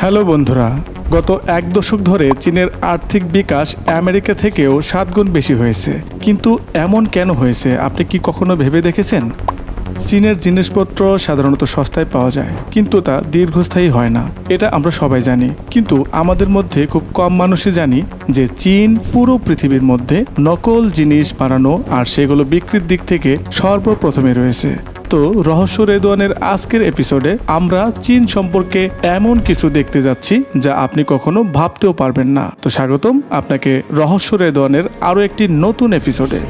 Hello বন্ধুরা, গত এক দশক ধরে চীনের আর্থিক বিকাশ আমেরিকা থেকেও সাত গুণ বেশি হয়েছে। কিন্তু এমন কেন হয়েছে, আপনি কি কখনো ভেবে দেখেছেন? চীনের জিনিসপত্র সাধারণত সস্তায় পাওয়া যায়, কিন্তু তা দীর্ঘস্থায়ী হয় না, এটা আমরা সবাই জানি। কিন্তু আমাদের মধ্যে খুব কম মানুষই জানি যে চীন পুরো পৃথিবীর মধ্যে নকল জিনিস বানানো আর সেগুলো বিক্রির দিক থেকে সর্বপ্রথমে রয়েছে। তো রহস্য রেদওয়ানের আজকের এপিসোডে আমরা চীন সম্পর্কে এমন কিছু দেখতে যাচ্ছি যা আপনি কখনো ভাবতেও পারবেন না। তো স্বাগতম আপনাকে রহস্য রেদওয়ানের আরও একটি নতুন এপিসোডে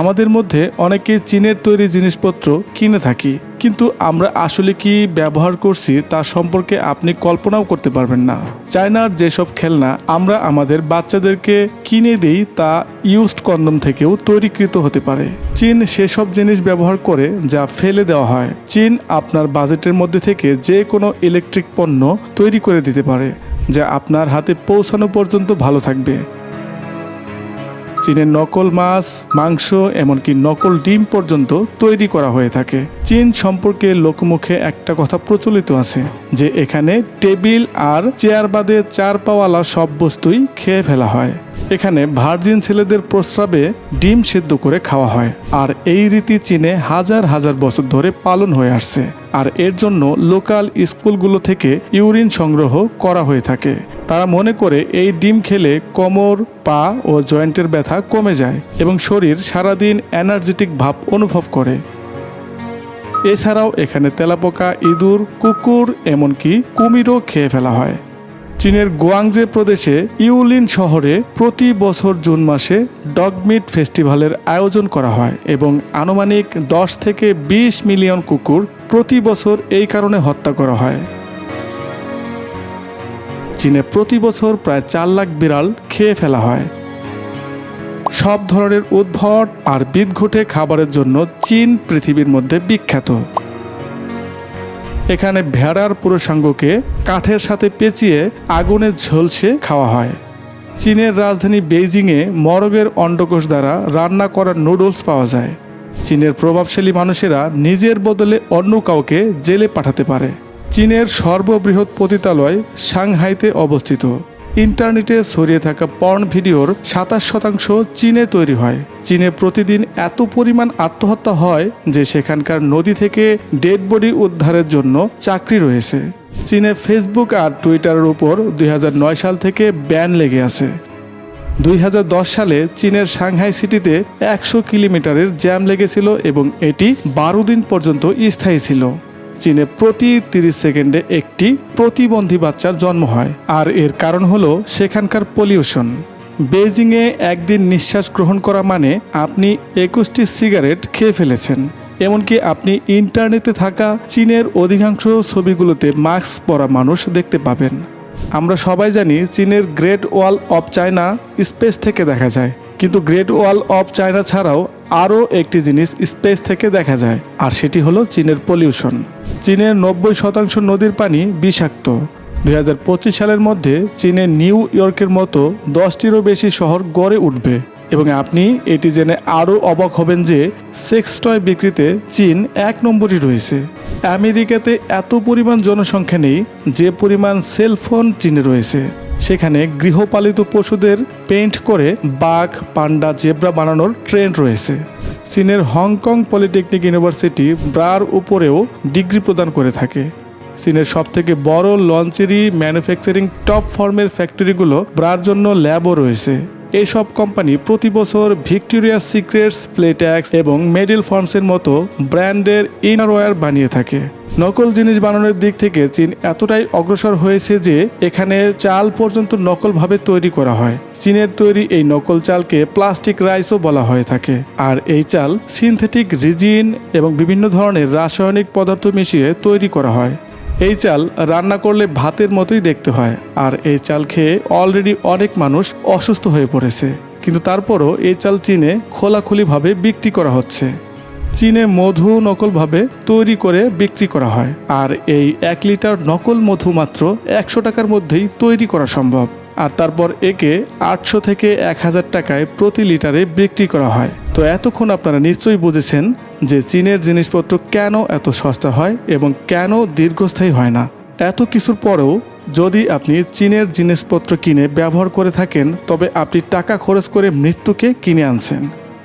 আমাদের মধ্যে অনেকে চীনের তৈরি জিনিসপত্র কিনে থাকি, কিন্তু আমরা আসলে কি ব্যবহার করছি তা সম্পর্কে আপনি কল্পনাও করতে পারবেন না। চায়নার যেসব খেলনা আমরা আমাদের বাচ্চাদেরকে কিনে দিই তা ইউজড কন্ডম থেকেও তৈরিকৃত হতে পারে। চীন সেসব জিনিস ব্যবহার করে যা ফেলে দেওয়া হয়। চীন আপনার বাজেটের মধ্যে থেকে যে কোনো ইলেকট্রিক পণ্য তৈরি করে দিতে পারে, যা আপনার হাতে পৌঁছানো পর্যন্ত ভালো থাকবে। চীনের নকল মাছ, মাংস, এমনকি নকল ডিম পর্যন্ত তৈরি করা হয়ে থাকে। চীন সম্পর্কে লোকমুখে একটা কথা প্রচলিত আছে, যে এখানে টেবিল আর চেয়ার বাদে চার পাওয়ালা সব বস্তুই খেয়ে ফেলা হয়। এখানে ভার্জিন ছেলেদের প্রস্রাবে ডিম সেদ্ধ করে খাওয়া হয়, আর এই রীতি চীনে হাজার হাজার বছর ধরে পালন হয়ে আসছে। আর এর জন্য লোকাল স্কুলগুলো থেকে ইউরিন সংগ্রহ করা হয়ে থাকে। তারা মনে করে এই ডিম খেলে কোমর, পা ও জয়েন্টের ব্যথা কমে যায় এবং শরীর সারাদিন এনার্জেটিক ভাব অনুভব করে। এছাড়াও এখানে তেলাপোকা, ইঁদুর, কুকুর এমনকি কুমিরও খেয়ে ফেলা হয়। চীনের গোয়াংজে প্রদেশে ইউলিন শহরে প্রতি বছর জুন মাসে ডগমিট ফেস্টিভ্যালের আয়োজন করা হয় এবং আনুমানিক দশ থেকে বিশ মিলিয়ন কুকুর প্রতি বছর এই কারণে হত্যা করা হয়। চীনে প্রতি বছর প্রায় চার লাখ বিড়াল খেয়ে ফেলা হয়। সব ধরনের উদ্ভট আর বিদঘুটে খাবারের জন্য চীন পৃথিবীর মধ্যে বিখ্যাত। এখানে ভেড়ার পুরুষাঙ্গকে কাঠের সাথে পেঁচিয়ে আগুনে ঝলসে খাওয়া হয়। চীনের রাজধানী বেইজিংয়ে মরগের অন্ডকোষ দ্বারা রান্না করা নুডলস পাওয়া যায়। চীনের প্রভাবশালী মানুষেরা নিজের বদলে অন্য কাউকে জেলে পাঠাতে পারে। চীনের সর্ববৃহৎ পতিতালয় সাংহাইতে অবস্থিত। ইন্টারনেটে ছড়িয়ে থাকা পর্ন ভিডিওর সাতাশ শতাংশ চীনে তৈরি হয়। চীনে প্রতিদিন এত পরিমাণ আত্মহত্যা হয় যে সেখানকার নদী থেকে ডেড বডি উদ্ধারের জন্য চাকরি রয়েছে। চীনে ফেসবুক আর টুইটারের উপর দুই হাজার নয় সাল থেকে ব্যান লেগে আছে। দুই হাজার দশ সালে চীনের সাংহাই সিটিতে একশো কিলোমিটারের জ্যাম লেগেছিল এবং এটি বারো দিন পর্যন্ত স্থায়ী ছিল। চীনে প্রতি তিরিশ সেকেন্ডে একটি প্রতিবন্ধী বাচ্চার জন্ম হয়। আর এর কারণ হলো সেখানকার পলিউশন। বেজিংয়ে একদিন নিঃশ্বাস গ্রহণ করা মানে আপনি একুশটি সিগারেট খেয়ে ফেলেছেন। এমনকি আপনি ইন্টারনেটে থাকা চীনের অধিকাংশ ছবিগুলোতে মাস্ক পরা মানুষ দেখতে পাবেন। আমরা সবাই জানি চীনের great wall of China space থেকে দেখা যায়। কিন্তু গ্রেট ওয়াল অফ চায়না ছাড়াও আরও একটি জিনিস স্পেস থেকে দেখা যায়, আর সেটি হলো চীনের পলিউশন চীনের নব্বই শতাংশ নদীর পানি বিষাক্ত। দুই হাজার পঁচিশ সালের মধ্যে চীনের নিউ ইয়র্কের মতো দশটিরও বেশি শহর গড়ে উঠবে। এবং আপনি এটি জেনে আরও অবাক হবেন যে সেক্স টয় বিক্রিতে চীন এক নম্বরই রয়েছে। আমেরিকাতে এত পরিমাণ জনসংখ্যা নেই, যে পরিমাণ সেলফোন চীনে রয়েছে। সেখানে গৃহপালিত পশুদের পেইন্ট করে বাঘ, পান্ডা, জেব্রা বানানোর ট্রেন্ড রয়েছে। চীনের হংকং পলিটেকনিক ইউনিভার্সিটি ব্রার উপরেও ডিগ্রি প্রদান করে থাকে। চীনের সবথেকে বড় লঞ্চেরি ম্যানুফ্যাকচারিং টপ ফর্মের ফ্যাক্টরিগুলো ব্রার জন্য ল্যাবও রয়েছে। এইসব কোম্পানি প্রতি বছর ভিক্টোরিয়া সিক্রেটস, প্লেট্যাক্স এবং মেডেল ফর্মসের মতো ব্র্যান্ডের ইনারওয়্যার বানিয়ে থাকে। নকল জিনিস বানানোর দিক থেকে চীন এতটাই অগ্রসর হয়েছে যে এখানে চাল পর্যন্ত নকলভাবে তৈরি করা হয়। চীনের তৈরি এই নকল চালকে প্লাস্টিক রাইসও বলা হয়ে থাকে। আর এই চাল সিনথেটিক রিজিন এবং বিভিন্ন ধরনের রাসায়নিক পদার্থ মিশিয়ে তৈরি করা হয়। এই চাল রান্না করলে ভাতের মতোই দেখতে হয়। আর এই চাল খেয়ে অলরেডি অনেক মানুষ অসুস্থ হয়ে পড়েছে। কিন্তু তারপরও এই চাল চীনে খোলাখুলিভাবে বিক্রি করা হচ্ছে। চীনে মধু নকলভাবে তৈরি করে বিক্রি করা হয়। আর এই এক লিটার নকল মধু মাত্র একশো টাকার মধ্যেই তৈরি করা সম্ভব। আর তারপর একে আটশো থেকে এক হাজার টাকায় প্রতি লিটারে বিক্রি করা হয়। তো এতক্ষণ আপনারা নিশ্চয়ই বুঝেছেন যে চীনের জিনিসপত্র কেন এত সস্তা হয় এবং কেন দীর্ঘস্থায়ী হয় না। এত কিছুর পরেও যদি আপনি চীনের জিনিসপত্র কিনে ব্যবহার করে থাকেন, তবে আপনি টাকা খরচ করে মৃত্যুকে কিনে আনছেন।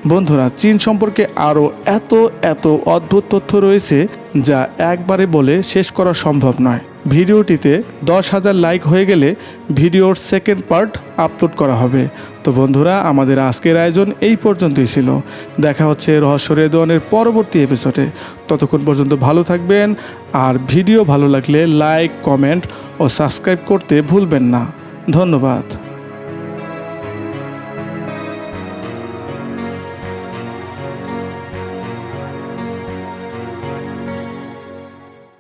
বন্ধুরা, চীন সম্পর্কে আরও এত এত অদ্ভুত তথ্য রয়েছে যা একবারে বলে শেষ করা সম্ভব নয়। ভিডিওটিতে দশ হাজার লাইক হয়ে গেলে ভিডিওর সেকেন্ড পার্ট আপলোড করা হবে। তো বন্ধুরা, আমাদের আজকের আয়োজন এই পর্যন্তই ছিল। দেখা হচ্ছে রহস্য রেদনের পরবর্তী এপিসোডে ততক্ষণ পর্যন্ত ভালো থাকবেন, আর ভিডিও ভালো লাগলে লাইক কমেন্ট ও সাবস্ক্রাইব করতে ভুলবেন না। ধন্যবাদ।